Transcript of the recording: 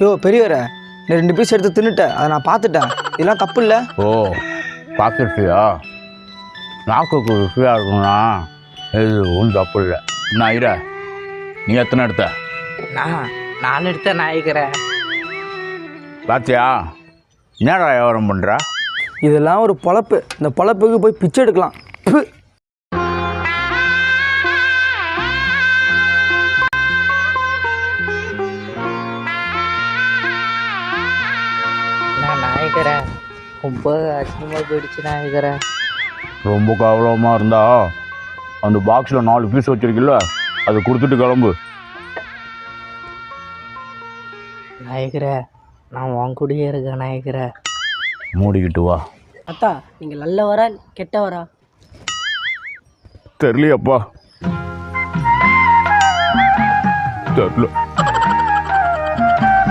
யோ பெரியவரே நீ ரெண்டு பீஸ் எடுத்து தின்னுட்டேன் அதை நான் பார்த்துட்டேன். இதெல்லாம் தப்பு இல்லை ஓ பார்த்துட்டியா நாக்குக்கு ருசியாக இருக்கும்னா இது ஒன்றும் தப்பு இல்லை ஐரா நீ எத்தனை எடுத்த? நான் நான் எடுத்த நாயக்கிறேன் பாத்தியா என்னடா வியாபாரம் பண்ணுற இதெல்லாம் ஒரு பொழப்பு. இந்த பொழப்புக்கு போய் பிச்சை எடுக்கலாம். நாயக்கிறேன் ரொம்ப அசிங்கமாக போயிடுச்சு நாயக்கிறேன் ரொம்ப கவலமாக இருந்தா அந்த பாக்ஸில் நாலு பீஸ் வச்சிருக்கில்ல அதை கொடுத்துட்டு கிளம்பு. நாயக்கிறேன் நான் உன் கூடயே இருக்கேன் நாயக்கிறேன் மூடிக்கிட்டு வா. அத்தா நீங்கள் நல்லவரா கெட்டவரா? தெரியலையப்பா. தெரியல.